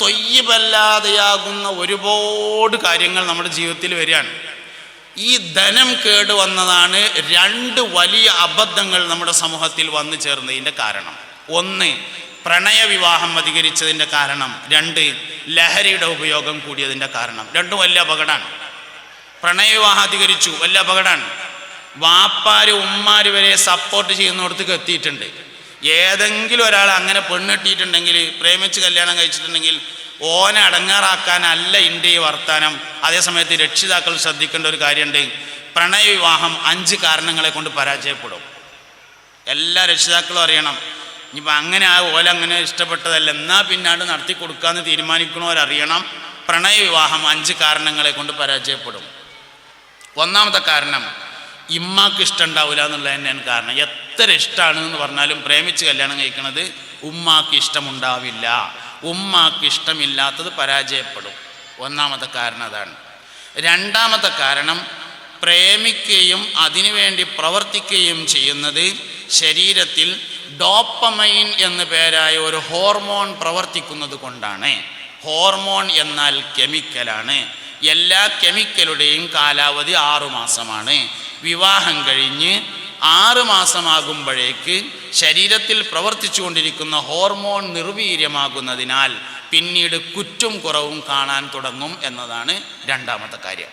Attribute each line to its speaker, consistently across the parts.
Speaker 1: തൊയ്യബല്ലാതെയാകുന്ന ഒരുപാട് കാര്യങ്ങൾ നമ്മുടെ ജീവിതത്തിൽ വരികയാണ്. ഈ ധനം കേട് വന്നതാണ് രണ്ട് വലിയ അബദ്ധങ്ങൾ നമ്മുടെ സമൂഹത്തിൽ വന്നു ചേർന്നതിന്റെ കാരണം. ഒന്ന് പ്രണയവിവാഹം അധികരിച്ചതിന്റെ കാരണം. രണ്ട് ലഹരിയുടെ ഉപയോഗം കൂടിയതിന്റെ കാരണം. രണ്ടും വലിയ അപകടമാണ്. പ്രണയവിവാഹം അധികരിച്ചു വലിയ അപകടമാണ്. വാപ്പാര് ഉമ്മാര് വരെ സപ്പോർട്ട് ചെയ്യുന്നിടത്തേക്ക് എത്തിയിട്ടുണ്ട്. ഏതെങ്കിലും ഒരാൾ അങ്ങനെ പെണ്ണിട്ടിട്ടുണ്ടെങ്കിൽ പ്രേമിച്ച് കല്യാണം കഴിച്ചിട്ടുണ്ടെങ്കിൽ ഓനെ അടങ്ങാറാക്കാനല്ല ഇന്ത്യ ഈ വർത്താനം അതേസമയത്ത് രക്ഷിതാക്കൾ ശ്രദ്ധിക്കേണ്ട ഒരു കാര്യമുണ്ട്. പ്രണയവിവാഹം അഞ്ച് കാരണങ്ങളെ കൊണ്ട് പരാജയപ്പെടും. എല്ലാ രക്ഷിതാക്കളും അറിയണം. ഇനിയിപ്പോൾ അങ്ങനെ ആ ഓല അങ്ങനെ ഇഷ്ടപ്പെട്ടതല്ല. എന്നാൽ പിന്നാണ്ട് നടത്തി കൊടുക്കാമെന്ന് തീരുമാനിക്കണവരറിയണം പ്രണയവിവാഹം അഞ്ച് കാരണങ്ങളെ കൊണ്ട് പരാജയപ്പെടും. ഒന്നാമത്തെ കാരണം ഇമ്മാക്ക് ഇഷ്ടം ഉണ്ടാവില്ല എന്നുള്ളത് തന്നെയാണ് കാരണം. എത്ര ഇഷ്ടമാണ് എന്ന് പറഞ്ഞാലും പ്രേമിച്ച് കല്യാണം കഴിക്കുന്നത് ഉമ്മാക്ക് ഇഷ്ടമുണ്ടാവില്ല. ഉമ്മാക്ക് ഇഷ്ടമില്ലാത്തത് പരാജയപ്പെടും. ഒന്നാമത്തെ കാരണം അതാണ്. രണ്ടാമത്തെ കാരണം പ്രേമിക്കുകയും അതിനുവേണ്ടി പ്രവർത്തിക്കുകയും ചെയ്യുന്നത് ശരീരത്തിൽ ഡോപ്പമൈൻ എന്ന പേരായ ഒരു ഹോർമോൺ പ്രവർത്തിക്കുന്നത് കൊണ്ടാണ്. ഹോർമോൺ എന്നാൽ കെമിക്കലാണ്. എല്ലാ കെമിക്കലുടെയും കാലാവധി ആറുമാസമാണ്. വിവാഹം കഴിഞ്ഞ് ആറ് മാസമാകുമ്പോഴേക്ക് ശരീരത്തിൽ പ്രവർത്തിച്ചു കൊണ്ടിരിക്കുന്ന ഹോർമോൺ നിർവീര്യമാകുന്നതിനാൽ പിന്നീട് കുറ്റും കുറവും കാണാൻ തുടങ്ങും എന്നതാണ് രണ്ടാമത്തെ കാര്യം.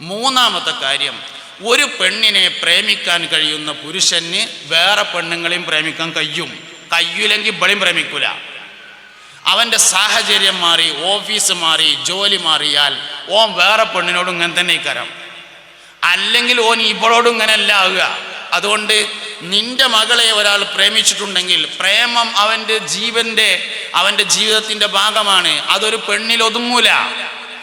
Speaker 1: മൂന്നാമത്തെ കാര്യം ഒരു പെണ്ണിനെ പ്രേമിക്കാൻ കഴിയുന്ന പുരുഷന് വേറെ പെണ്ണുങ്ങളെയും പ്രേമിക്കാൻ കഴിയും. കയ്യില്ലെങ്കിൽ ഇവളെയും പ്രേമിക്കൂല. അവന്റെ സാഹചര്യം മാറി ഓഫീസ് മാറി ജോലി മാറിയാൽ ഓം വേറെ പെണ്ണിനോടും ഇങ്ങനെ തന്നെ ഇക്കരം. അല്ലെങ്കിൽ ഓൻ ഇവളോടും ഇങ്ങനെയല്ല ആവുക. അതുകൊണ്ട് നിന്റെ മകളെ ഒരാൾ പ്രേമിച്ചിട്ടുണ്ടെങ്കിൽ പ്രേമം അവന്റെ ജീവന്റെ അവന്റെ ജീവിതത്തിന്റെ ഭാഗമാണ്. അതൊരു പെണ്ണിൽ ഒതുങ്ങൂല.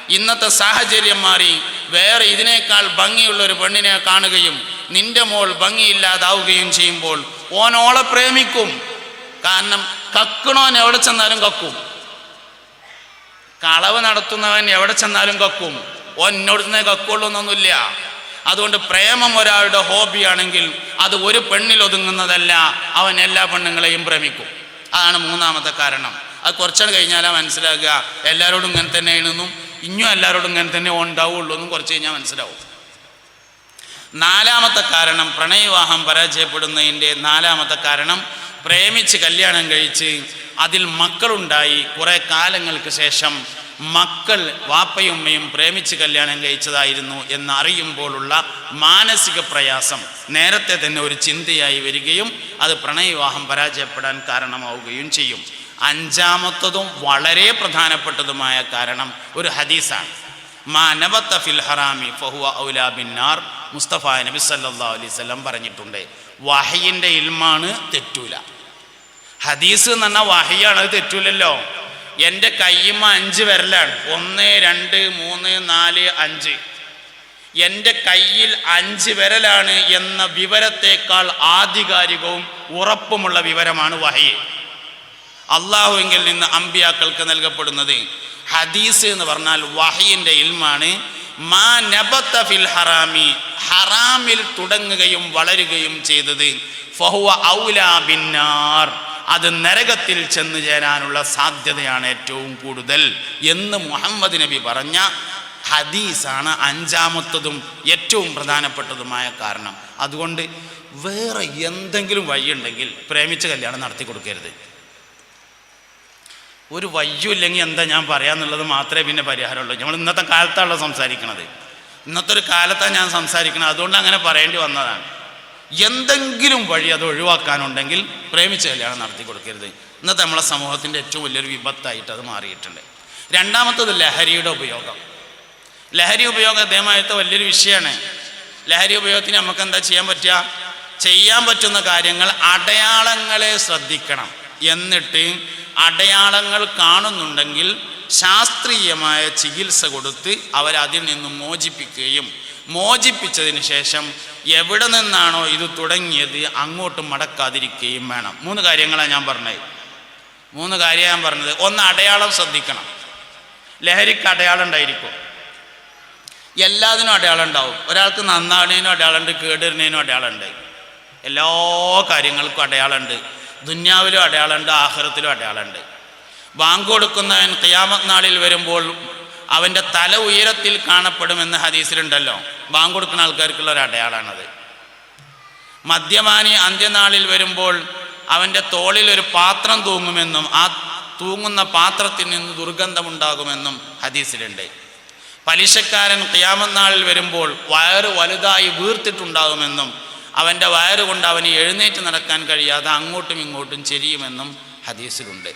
Speaker 1: ഇന്നത്തെ സാഹചര്യം മാറി വേറെ ഇതിനേക്കാൾ ഭംഗിയുള്ള ഒരു പെണ്ണിനെ കാണുകയും നിന്റെ മോൾ ഭംഗിയില്ലാതാവുകയും ചെയ്യുമ്പോൾ ഓനോളെ പ്രേമിക്കും. കാരണം കക്കണോൻ എവിടെ ചെന്നാലും കക്കും. കളവ് നടത്തുന്നവൻ എവിടെ ചെന്നാലും കക്കും. ഓൻ എന്നോട് തന്നെ കക്കുള്ളൂ എന്നൊന്നുമില്ല. അതുകൊണ്ട് പ്രേമം ഒരാളുടെ ഹോബിയാണെങ്കിൽ അത് ഒരു പെണ്ണിൽ ഒതുങ്ങുന്നതല്ല. അവൻ എല്ലാ പെണ്ണുങ്ങളെയും പ്രേമിക്കും അതാണ് മൂന്നാമത്തെ കാരണം. അത് കുറച്ചാണ് കഴിഞ്ഞാലാ മനസ്സിലാക്കുക എല്ലാവരോടും ഇങ്ങനെ തന്നെയാണെന്നും ഇനിയും എല്ലാവരോടും ഇങ്ങനെ തന്നെ ഉണ്ടാവുള്ളൂ എന്നും കുറച്ച് കഴിഞ്ഞാൽ മനസ്സിലാവും. നാലാമത്തെ കാരണം പ്രണയവിവാഹം പരാജയപ്പെടുന്നതിന്റെ നാലാമത്തെ കാരണം പ്രേമിച്ച് കല്യാണം കഴിച്ച് അതിൽ മക്കളുണ്ടായി കുറേ കാലങ്ങൾക്ക് ശേഷം മക്കൾ വാപ്പയുമ്മയും പ്രേമിച്ച് കല്യാണം കഴിച്ചതായിരുന്നു എന്നറിയുമ്പോഴുള്ള മാനസിക പ്രയാസം നേരത്തെ തന്നെ ഒരു ചിന്തയായി വരികയും അത് പ്രണയവിവാഹം പരാജയപ്പെടാൻ കാരണമാവുകയും ചെയ്യും. അഞ്ചാമത്തതും വളരെ പ്രധാനപ്പെട്ടതുമായ കാരണം ഒരു ഹദീസാണ്. മാനവത്ത ഫിൽ ഹറാമി ഫഹുവ ഔലാ ബിന്നാർ മുസ്തഫ നബി സല്ലാ അലൈഹി വസല്ലം പറഞ്ഞിട്ടുണ്ട്. വഹയിന്റെ ഇൽമാണ് തെറ്റൂല. ഹദീസ് എന്ന് പറഞ്ഞാൽ വഹയാണ് അത് തെറ്റൂലല്ലോ. എന്റെ കയ്യുമ്മ അഞ്ച് വിരലാണ്. ഒന്ന് രണ്ട് മൂന്ന് നാല് അഞ്ച്. എന്റെ കയ്യിൽ അഞ്ച് വിരലാണ് എന്ന വിവരത്തേക്കാൾ ആധികാരികവും ഉറപ്പുമുള്ള വിവരമാണ് വഹയ് അള്ളാഹുവിങ്കിൽ നിന്ന് അമ്പിയാക്കൾക്ക് നൽകപ്പെടുന്നത് ഹദീസ് എന്ന് പറഞ്ഞാൽ വഹയിന്റെ ഇൽമാണ്. മാ നബത്ത ഫിൽ ഹറാമി ഹറാമിൽ തുടങ്ങുകയും വളരുകയും ചെയ്തത് ഫഹുവ ഔലാ ബിന്നാർ. അത് നരകത്തിൽ ചെന്ന് ചേരാനുള്ള സാധ്യതയാണ് ഏറ്റവും കൂടുതൽ എന്ന് മുഹമ്മദ് നബി പറഞ്ഞ ഹദീസാണ് അഞ്ചാമത്തതും ഏറ്റവും പ്രധാനപ്പെട്ടതുമായ കാരണം. അതുകൊണ്ട് വേറെ എന്തെങ്കിലും വഴിയുണ്ടെങ്കിൽ പ്രേമിച്ച കല്യാണം നടത്തി കൊടുക്കരുത്. ഒരു വയ്യുമില്ലെങ്കിൽ എന്താ ഞാൻ പറയാന്നുള്ളത് മാത്രമേ പിന്നെ പരിഹാരമുള്ളൂ. നമ്മൾ ഇന്നത്തെ കാലത്താണല്ലോ സംസാരിക്കണത്. ഇന്നത്തെ ഒരു കാലത്താണ് ഞാൻ സംസാരിക്കുന്നത് അതുകൊണ്ട് അങ്ങനെ പറയേണ്ടി വന്നതാണ്. എന്തെങ്കിലും വഴി അത് ഒഴിവാക്കാനുണ്ടെങ്കിൽ പ്രേമിച്ച കല്യാണം നടത്തി കൊടുക്കരുത്. ഇന്നത്തെ നമ്മളെ സമൂഹത്തിന്റെ ഏറ്റവും വലിയൊരു വിപത്തായിട്ട് അത് മാറിയിട്ടുണ്ട്. രണ്ടാമത്തത് ലഹരിയുടെ ഉപയോഗം. ലഹരി ഉപയോഗം അദ്ദേഹമായിട്ട് വലിയൊരു വിഷയമാണ്. ലഹരി ഉപയോഗത്തിന് നമുക്ക് എന്താ ചെയ്യാൻ പറ്റുക? ചെയ്യാൻ പറ്റുന്ന കാര്യങ്ങൾ അടയാളങ്ങളെ ശ്രദ്ധിക്കണം. എന്നിട്ട് അടയാളങ്ങൾ കാണുന്നുണ്ടെങ്കിൽ ശാസ്ത്രീയമായ ചികിത്സ കൊടുത്ത് അവരതിൽ നിന്നും മോചിപ്പിക്കുകയും മോചിപ്പിച്ചതിന് ശേഷം എവിടെ നിന്നാണോ ഇത് തുടങ്ങിയത് അങ്ങോട്ട് മടക്കാതിരിക്കുകയും വേണം. മൂന്ന് കാര്യങ്ങളാണ് ഞാൻ പറഞ്ഞത്. മൂന്ന് കാര്യം ഞാൻ പറഞ്ഞത്. ഒന്ന് അടയാളം ശ്രദ്ധിക്കണം. ലഹരിക്ക് അടയാളം ഉണ്ടായിരിക്കും. എല്ലാത്തിനും അടയാളം ഉണ്ടാവും. ഒരാൾക്ക് നന്നാണേനും അടയാളമുണ്ട് കേടുവരുന്നതിനും അടയാളമുണ്ട് എല്ലാ കാര്യങ്ങൾക്കും അടയാളമുണ്ട് ദുന്യാവിലും അടയാളമുണ്ട് ആഹ്റത്തിലും അടയാളമുണ്ട് ബാങ്ക് കൊടുക്കുന്നവൻ ക്യാമത് നാളിൽ വരുമ്പോൾ അവന്റെ തല ഉയരത്തിൽ കാണപ്പെടുമെന്ന് ഹദീസിലുണ്ടല്ലോ. ബാങ്ക് കൊടുക്കുന്ന ആൾക്കാർക്കുള്ള ഒരു അടയാളാണത്. മദ്യപാനി അന്ത്യനാളിൽ വരുമ്പോൾ അവന്റെ തോളിൽ ഒരു പാത്രം തൂങ്ങുമെന്നും ആ തൂങ്ങുന്ന പാത്രത്തിൽ നിന്ന് ദുർഗന്ധമുണ്ടാകുമെന്നും ഹദീസിലുണ്ട്. പലിശക്കാരൻ ക്യാമനാളിൽ വരുമ്പോൾ വയറ് വലുതായി വീർത്തിട്ടുണ്ടാകുമെന്നും അവന്റെ വയറ് കൊണ്ട് അവന് എഴുന്നേറ്റ് നടക്കാൻ കഴിയാതെ അങ്ങോട്ടും ഇങ്ങോട്ടും ചെരിയുമെന്നും ഹദീസിലുണ്ട്.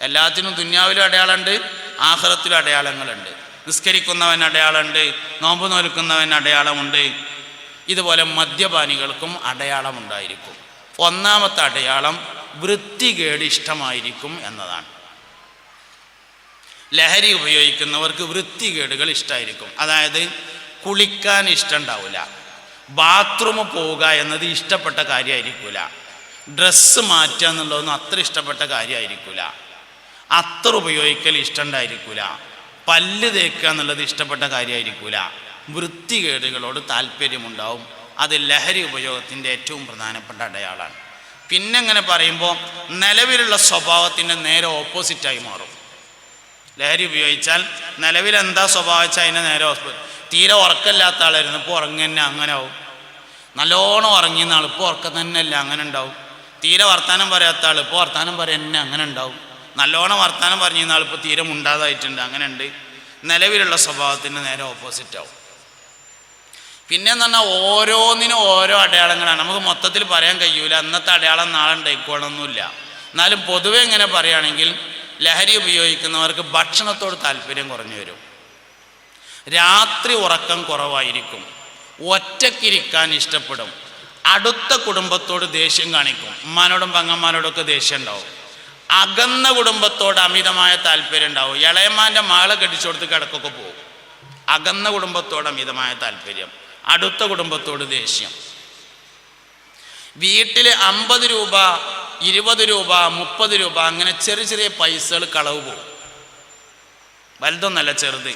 Speaker 1: എല്ലാത്തിനും ദുന്യാവിലും അടയാളമുണ്ട്. ആഹ്റത്തിലും അടയാളങ്ങളുണ്ട്. നിസ്കരിക്കുന്നവൻ അടയാളമുണ്ട് നോമ്പ് നോൽക്കുന്നവൻ അടയാളമുണ്ട്. ഇതുപോലെ മദ്യപാനികൾക്കും അടയാളമുണ്ടായിരിക്കും. ഒന്നാമത്തെ അടയാളം വൃത്തികേട് ഇഷ്ടമായിരിക്കും എന്നതാണ്. ലഹരി ഉപയോഗിക്കുന്നവർക്ക് വൃത്തികേടുകൾ ഇഷ്ടമായിരിക്കും അതായത് കുളിക്കാൻ ഇഷ്ടമുണ്ടാവില്ല. ബാത്റൂം പോവുക എന്നത് ഇഷ്ടപ്പെട്ട കാര്യമായിരിക്കില്ല. ഡ്രസ്സ് മാറ്റുക എന്നുള്ളതൊന്നും അത്ര ഇഷ്ടപ്പെട്ട കാര്യമായിരിക്കില്ല. അത്ര ഉപയോഗിക്കൽ ഇഷ്ടമുണ്ടായിരിക്കില്ല പല്ല് തേക്കുക എന്നുള്ളത് ഇഷ്ടപ്പെട്ട കാര്യമായിരിക്കില്ല വൃത്തികേടുകളോട് താല്പര്യമുണ്ടാവും. അത് ലഹരി ഉപയോഗത്തിന്റെ ഏറ്റവും പ്രധാനപ്പെട്ട അടയാളാണ്. പിന്നെ അങ്ങനെ പറയുമ്പോൾ നിലവിലുള്ള സ്വഭാവത്തിന്റെ നേരെ ഓപ്പോസിറ്റായി മാറും. ലഹരി ഉപയോഗിച്ചാൽ നിലവിൽ എന്താ സ്വഭാവം വെച്ചാൽ അതിന്റെ നേരെ തീരെ ഉറക്കമില്ലാത്ത ആളായിരുന്നു. ഇപ്പോൾ ഉറങ്ങന്നെ അങ്ങനെ ആവും നല്ലോണം ഉറങ്ങിയ ആൾ ഇപ്പോൾ ഉറക്കം തന്നെ അല്ല അങ്ങനെ ഉണ്ടാവും. തീരെ വർത്താനം പറയാത്ത ആൾ ഇപ്പോൾ വർത്താനം പറയുന്നെ അങ്ങനെ ഉണ്ടാവും. നല്ലോണം വർത്തമാനം പറഞ്ഞു കഴിഞ്ഞാൽ ഇപ്പോൾ തീരെ അങ്ങനെ ഉണ്ട് നിലവിലുള്ള സ്വഭാവത്തിന് നേരെ ഓപ്പോസിറ്റ് ആവും. പിന്നെ എന്ന് പറഞ്ഞാൽ ഓരോന്നിനും ഓരോ അടയാളങ്ങളാണ്. നമുക്ക് മൊത്തത്തിൽ പറയാൻ കഴിയൂല. അന്നത്തെ അടയാളം നാളെ ഉണ്ടായിക്കോളൊന്നുമില്ല എന്നാലും പൊതുവെ ഇങ്ങനെ പറയുകയാണെങ്കിൽ ലഹരി ഉപയോഗിക്കുന്നവർക്ക് ഭക്ഷണത്തോട് താല്പര്യം കുറഞ്ഞു വരും. രാത്രി ഉറക്കം കുറവായിരിക്കും. ഒറ്റക്കിരിക്കാൻ ഇഷ്ടപ്പെടും. അടുത്ത കുടുംബത്തോട് ദേഷ്യം കാണിക്കും. ഉമ്മാനോടും പങ്ങന്മാരോടൊക്കെ ദേഷ്യം ഉണ്ടാവും. അകന്ന കുടുംബത്തോട് അമിതമായ താല്പര്യം ഉണ്ടാവും ഇളയമാന്റെ മകളെ കെട്ടിച്ചു കൊടുത്ത് കിടക്കൊക്കെ പോകും. അകന്ന കുടുംബത്തോട് അമിതമായ താല്പര്യം. അടുത്ത കുടുംബത്തോട് ദേഷ്യം. വീട്ടിൽ അമ്പത് രൂപ ഇരുപത് രൂപ മുപ്പത് രൂപ അങ്ങനെ ചെറിയ ചെറിയ പൈസകൾ കളവ് പോകും. വലുതൊന്നല്ല ചെറുത്.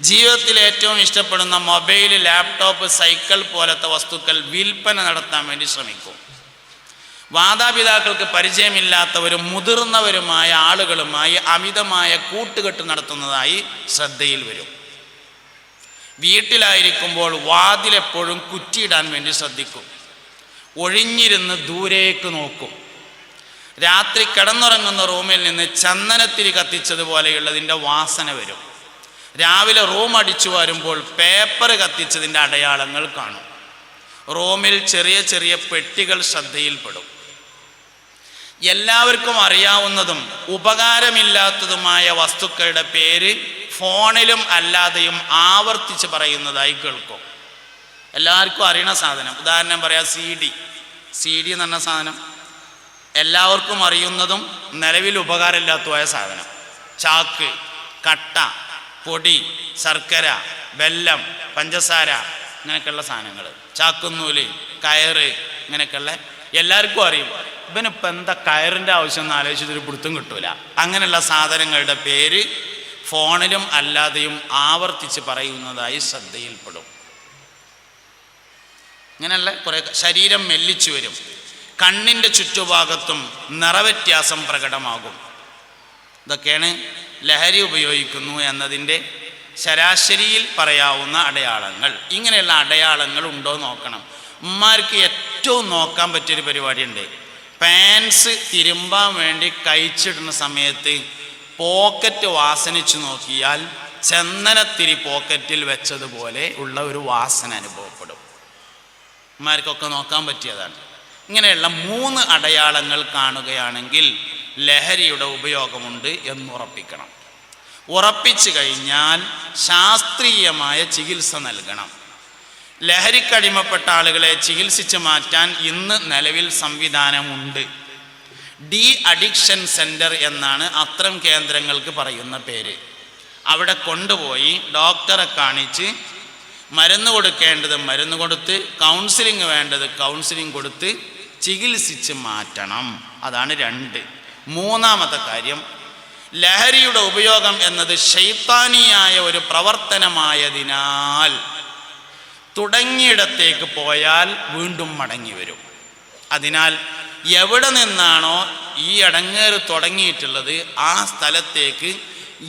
Speaker 1: ജീവിതത്തിൽ ഏറ്റവും ഇഷ്ടപ്പെടുന്ന മൊബൈൽ ലാപ്ടോപ്പ് സൈക്കിൾ പോലത്തെ വസ്തുക്കൾ വിൽപ്പന നടത്താൻ വേണ്ടി ശ്രമിക്കും. മാതാപിതാക്കൾക്ക് പരിചയമില്ലാത്തവരും മുതിർന്നവരുമായ ആളുകളുമായി അമിതമായ കൂട്ടുകെട്ട് നടത്തുന്നതായി ശ്രദ്ധയിൽ വരും. വീട്ടിലായിരിക്കുമ്പോൾ വാതിലെപ്പോഴും കുറ്റിയിടാൻ വേണ്ടി ശ്രദ്ധിക്കും. ഒഴിഞ്ഞിരുന്ന് ദൂരേക്ക് നോക്കും. രാത്രി കിടന്നുറങ്ങുന്ന റൂമിൽ നിന്ന് ചന്ദനത്തിരി കത്തിച്ചതുപോലെയുള്ളതിന്റെ വാസന വരും. രാവിലെ റൂം അടിച്ചു വരുമ്പോൾ പേപ്പർ കത്തിച്ചതിന്റെ അടയാളങ്ങൾ കാണും. റൂമിൽ ചെറിയ ചെറിയ പെട്ടികൾ ശ്രദ്ധയിൽപ്പെടും. എല്ലാവർക്കും അറിയാവുന്നതും ഉപകാരമില്ലാത്തതുമായ വസ്തുക്കളുടെ പേര് ഫോണിലും അല്ലാതെയും ആവർത്തിച്ച് പറയുന്നതായി കേൾക്കും. എല്ലാവർക്കും അറിയണ സാധനം. ഉദാഹരണം പറയാം സി ഡി. സി ഡി എന്ന് പറഞ്ഞ സാധനം. എല്ലാവർക്കും അറിയുന്നതും നിലവിൽ ഉപകാരമില്ലാത്തതുമായ സാധനം. ചാക്ക് കട്ട പൊടി ശർക്കര വെല്ലം പഞ്ചസാര ഇങ്ങനെയൊക്കെയുള്ള സാധനങ്ങൾ. ചാക്കുന്നൂൽ കയറ് ഇങ്ങനെയൊക്കെയുള്ള എല്ലാവർക്കും അറിയും. ഇവനിപ്പോൾ എന്താ കയറിന്റെ ആവശ്യം എന്ന് ആലോചിച്ചിട്ടൊരു പിടുത്തം കിട്ടൂല. അങ്ങനെയുള്ള സാധനങ്ങളുടെ പേര് ഫോണിലും അല്ലാതെയും ആവർത്തിച്ച് പറയുന്നതായി ശ്രദ്ധയിൽപ്പെടും. ഇങ്ങനെയുള്ള കുറേ ശരീരം മെല്ലിച്ചു വരും. കണ്ണിന്റെ ചുറ്റുഭാഗത്തും നിറവ്യത്യാസം പ്രകടമാകും. ഇതൊക്കെയാണ് ലഹരി ഉപയോഗിക്കുന്നു എന്നതിന്റെ ശരാശരിയിൽ പറയാവുന്ന അടയാളങ്ങൾ. ഇങ്ങനെയുള്ള അടയാളങ്ങൾ ഉണ്ടോ നോക്കണം. ഉമ്മാർക്ക് ഏറ്റവും നോക്കാൻ പറ്റിയൊരു പരിപാടിയുണ്ട്. പാൻസ് തിരുമ്പാൻ വേണ്ടി കഴിച്ചിടുന്ന സമയത്ത് പോക്കറ്റ് വാസനിച്ചു നോക്കിയാൽ ചന്ദനത്തിരി പോക്കറ്റിൽ വെച്ചതുപോലെ ഉള്ള ഒരു വാസന അനുഭവപ്പെടും. ഉമ്മാർക്കൊക്കെ നോക്കാൻ പറ്റിയതാണ്. ഇങ്ങനെയുള്ള മൂന്ന് അടയാളങ്ങൾ കാണുകയാണെങ്കിൽ ലഹരിയുടെ ഉപയോഗമുണ്ട് എന്നുറപ്പിക്കണം ഉറപ്പിച്ചു കഴിഞ്ഞാൽ ശാസ്ത്രീയമായ ചികിത്സ നൽകണം. ലഹരിക്കടിമപ്പെട്ട ആളുകളെ ചികിത്സിച്ച് മാറ്റാൻ ഇന്ന് നിലവിൽ സംവിധാനമുണ്ട്. ഡി അഡിക്ഷൻ സെന്റർ എന്നാണ് അത്തരം കേന്ദ്രങ്ങൾക്ക് പറയുന്ന പേര്. അവിടെ കൊണ്ടുപോയി ഡോക്ടറെ കാണിച്ച് മരുന്ന് കൊടുക്കേണ്ടത് മരുന്ന് കൊടുത്ത് കൗൺസിലിംഗ് വേണ്ടത് കൗൺസിലിംഗ് കൊടുത്ത് ചികിത്സിച്ച് മാറ്റണം. അതാണ് രണ്ട്. മൂന്നാമത്തെ കാര്യം ലഹരിയുടെ ഉപയോഗം എന്നത് ശൈത്താനിയായ ഒരു പ്രവർത്തനമായതിനാൽ തുടങ്ങിയിടത്തേക്ക് പോയാൽ വീണ്ടും മടങ്ങി വരും. അതിനാൽ എവിടെ നിന്നാണോ ഈ അടങ്ങേറ് തുടങ്ങിയിട്ടുള്ളത് ആ സ്ഥലത്തേക്ക്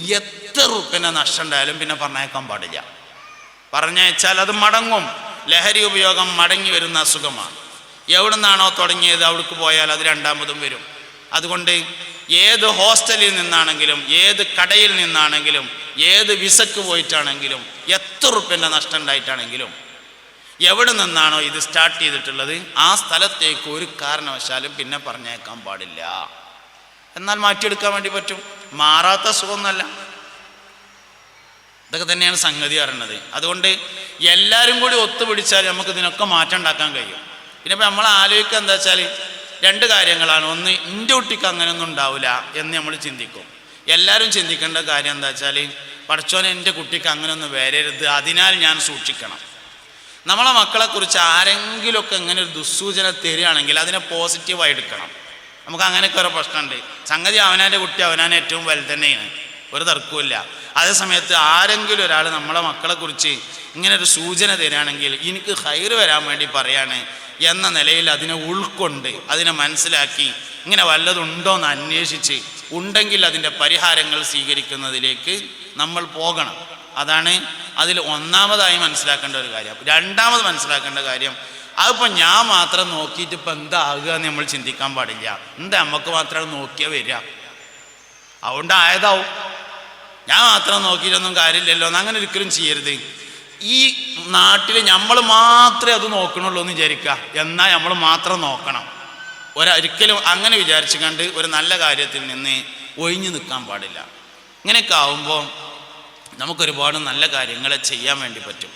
Speaker 1: എത്ര റുപ്പിനെ നഷ്ടം ഉണ്ടായാലും പിന്നെ പറഞ്ഞേക്കാൻ പാടില്ല. പറഞ്ഞയച്ചാൽ അത് മടങ്ങും. ലഹരി ഉപയോഗം മടങ്ങി വരുന്ന അസുഖമാണ്. എവിടെ നിന്നാണോ തുടങ്ങിയത് അവിടേക്ക് പോയാൽ അത് രണ്ടാമതും വരും. അതുകൊണ്ട് ഏത് ഹോസ്റ്റലിൽ നിന്നാണെങ്കിലും ഏത് കടയിൽ നിന്നാണെങ്കിലും ഏത് വിസക്ക് പോയിട്ടാണെങ്കിലും എത്ര റുപ്യന്റെ നഷ്ടം ഉണ്ടായിട്ടാണെങ്കിലും എവിടെ നിന്നാണോ ഇത് സ്റ്റാർട്ട് ചെയ്തിട്ടുള്ളത് ആ സ്ഥലത്തേക്ക് ഒരു കാരണവശാലും പിന്നെ പറഞ്ഞേക്കാൻ പാടില്ല. എന്നാൽ മാറ്റിയെടുക്കാൻ വേണ്ടി പറ്റും. മാറാത്ത സുഖമൊന്നുമല്ല. ഇതൊക്കെ തന്നെയാണ് സംഗതി പറയുന്നത്. അതുകൊണ്ട് എല്ലാവരും കൂടി ഒത്തുപിടിച്ചാൽ നമുക്ക് ഇതിനൊക്കെ മാറ്റം ഉണ്ടാക്കാൻ കഴിയും. പിന്നെ നമ്മൾ ആലോചിക്കുക എന്താ വെച്ചാൽ രണ്ട് കാര്യങ്ങളാണ്. ഒന്ന് എന്റെ കുട്ടിക്ക് അങ്ങനെയൊന്നും ഉണ്ടാവില്ല എന്ന് നമ്മൾ ചിന്തിക്കും. എല്ലാവരും ചിന്തിക്കേണ്ട കാര്യം എന്താ വെച്ചാൽ പഠിച്ചോനെ എന്റെ കുട്ടിക്ക് അങ്ങനെയൊന്നും വരരുത്. അതിനാൽ ഞാൻ സൂക്ഷിക്കണം. നമ്മളെ മക്കളെക്കുറിച്ച് ആരെങ്കിലുമൊക്കെ ഇങ്ങനെ ഒരു ദുസ്സൂചന തരികയാണെങ്കിൽ അതിനെ പോസിറ്റീവായി എടുക്കണം. നമുക്ക് അങ്ങനെയൊക്കെ ഓരോ പ്രശ്നമുണ്ട്. സംഗതി അവനാന്റെ കുട്ടി അവനാൻ ഏറ്റവും വലുതന്നെയാണ് ഒരു തർക്കമില്ല അതേ സമയത്ത് ആരെങ്കിലും ഒരാൾ നമ്മളെ മക്കളെക്കുറിച്ച് ഇങ്ങനെ ഒരു സൂചന തരാണെങ്കിൽ എനിക്ക് ഹൈർ വരാൻ വേണ്ടി പറയാണ്. എന്ന നിലയിൽ അതിനെ ഉൾക്കൊണ്ട് അതിനെ മനസ്സിലാക്കി ഇങ്ങനെ വല്ലതുണ്ടോ എന്ന് അന്വേഷിച്ച് ഉണ്ടെങ്കിൽ അതിന്റെ പരിഹാരങ്ങൾ സ്വീകരിക്കുന്നതിലേക്ക് നമ്മൾ പോകണം. അതാണ് അതിൽ ഒന്നാമതായി മനസ്സിലാക്കേണ്ട ഒരു കാര്യം. രണ്ടാമത് മനസ്സിലാക്കേണ്ട കാര്യം അതിപ്പോൾ ഞാൻ മാത്രം നോക്കിയിട്ട് ഇപ്പം എന്താകുക എന്ന് നമ്മൾ ചിന്തിക്കാൻ പാടില്ല. എന്താ നമുക്ക് മാത്രം നോക്കിയാൽ വരിക? അതുകൊണ്ട് ആയതാവും ഞാൻ മാത്രം നോക്കിയിട്ടൊന്നും കാര്യമില്ലല്ലോ എന്ന് അങ്ങനെ ഒരിക്കലും ചെയ്യരുത്. ഈ നാട്ടിൽ നമ്മൾ മാത്രമേ അത് നോക്കണുള്ളൂ എന്ന് വിചാരിക്കുക. എന്നാൽ നമ്മൾ മാത്രം നോക്കണം. ഒരിക്കലും അങ്ങനെ വിചാരിച്ചു കണ്ട് ഒരു നല്ല കാര്യത്തിൽ നിന്ന് ഒഴിഞ്ഞു നിൽക്കാൻ പാടില്ല. ഇങ്ങനെയൊക്കെ ആവുമ്പോൾ നമുക്കൊരുപാട് നല്ല കാര്യങ്ങളെ ചെയ്യാൻ വേണ്ടി പറ്റും.